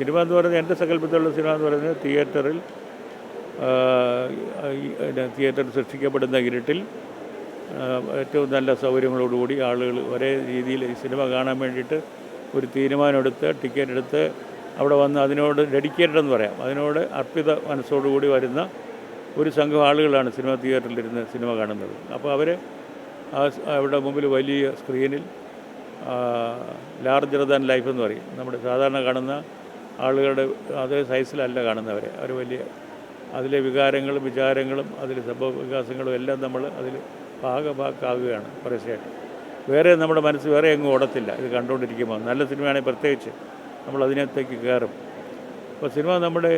Cinema എന്ന് പറയുന്നത് എന്റെ സങ്കല്പത്തിലുള്ള സിനിമ എന്ന് പറയുന്നത് തിയേറ്ററിൽ തിയേറ്ററിൽ സൃഷ്ടിക്കപ്പെടുന്ന ഇരുട്ടിൽ ഏറ്റവും നല്ല സൗകര്യങ്ങളോടുകൂടി ആളുകൾ ഒരേ രീതിയിൽ ഈ സിനിമ കാണാൻ വേണ്ടിയിട്ട് ഒരു തീരുമാനമെടുത്ത് ടിക്കറ്റ് എടുത്ത് അവിടെ വന്ന് അതിനോട് ഡെഡിക്കേറ്റഡ് എന്ന് പറയാം. അതിനോട് അർപ്പിത മനസ്സോടുകൂടി വരുന്ന ഒരു സംഘം ആളുകളാണ് സിനിമ തിയേറ്ററിലിരുന്ന് സിനിമ കാണുന്നത്. അപ്പോൾ അവർ അവിടെ മുമ്പിൽ വലിയ സ്ക്രീനിൽ ലാർജർ ദാൻ ലൈഫ് എന്ന് പറയും. നമ്മുടെ സാധാരണ കാണുന്ന ആളുകളുടെ അതേ സൈസിലല്ല കാണുന്നവരെ. അവർ വലിയ അതിലെ വികാരങ്ങളും വിചാരങ്ങളും അതിലെ സംഭവ വികാസങ്ങളും എല്ലാം നമ്മൾ അതിൽ ഭാഗഭാക്കാവുകയാണ് പരസ്യമായിട്ട്. വേറെ നമ്മുടെ മനസ്സ് വേറെ എങ്ങും ഓടത്തില്ല. ഇത് കണ്ടുകൊണ്ടിരിക്കുമ്പോൾ നല്ല സിനിമയാണെങ്കിൽ പ്രത്യേകിച്ച് നമ്മൾ അതിനകത്തേക്ക് കയറും. അപ്പോൾ സിനിമ നമ്മുടെ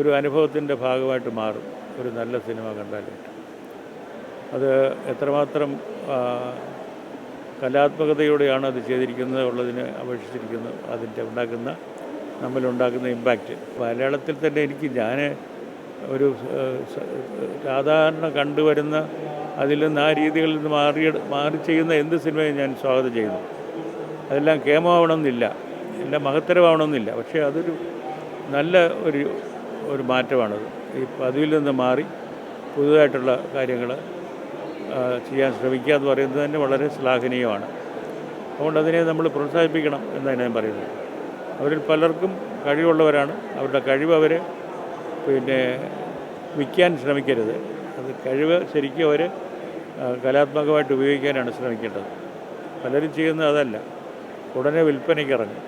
ഒരു അനുഭവത്തിന്റെ ഭാഗമായിട്ട് മാറും. ഒരു നല്ല സിനിമ കണ്ടാലായിട്ട് അത് എത്രമാത്രം കലാത്മകതയോടെയാണ് അത് ചെയ്തിരിക്കുന്നത് ഉള്ളതിനെ അപേക്ഷിച്ചിരിക്കുന്നത് അതിന്റെ ഉണ്ടാക്കുന്ന നമ്മളുണ്ടാക്കുന്ന ഇമ്പാക്റ്റ് മലയാളത്തിൽ തന്നെ എനിക്ക് ഞാൻ ഒരു സാധാരണ കണ്ടുവരുന്ന അതിൽ നിന്ന് ആ രീതികളിൽ നിന്ന് മാറി മാറി ചെയ്യുന്ന എന്ത് സിനിമയും ഞാൻ സ്വാഗതം ചെയ്യുന്നു. അതെല്ലാം കേമമാവണമെന്നില്ല. എല്ലാം മഹത്തരമാവണമെന്നില്ല. പക്ഷേ അതൊരു നല്ല ഒരു ഒരു മാറ്റമാണത്. ഈ പതിവിൽ നിന്ന് മാറി പുതുതായിട്ടുള്ള കാര്യങ്ങൾ ചെയ്യാൻ ശ്രമിക്കുക എന്ന് പറയുന്നത് തന്നെ വളരെ ശ്ലാഘനീയമാണ്. അതുകൊണ്ട് അതിനെ നമ്മൾ പ്രോത്സാഹിപ്പിക്കണം എന്നാണ് ഞാൻ പറയുന്നത്. അവരിൽ പലർക്കും കഴിവുള്ളവരാണ്. അവരുടെ കഴിവ് അവർ പിന്നെ വിൽക്കാൻ ശ്രമിക്കരുത്. അത് കഴിവ് ശരിക്കും അവർ കലാത്മകമായിട്ട് ഉപയോഗിക്കാനാണ് ശ്രമിക്കേണ്ടത്. പലരും ചെയ്യുന്നത് അതല്ല. ഉടനെ വിൽപ്പനയ്ക്ക് ഇറങ്ങും.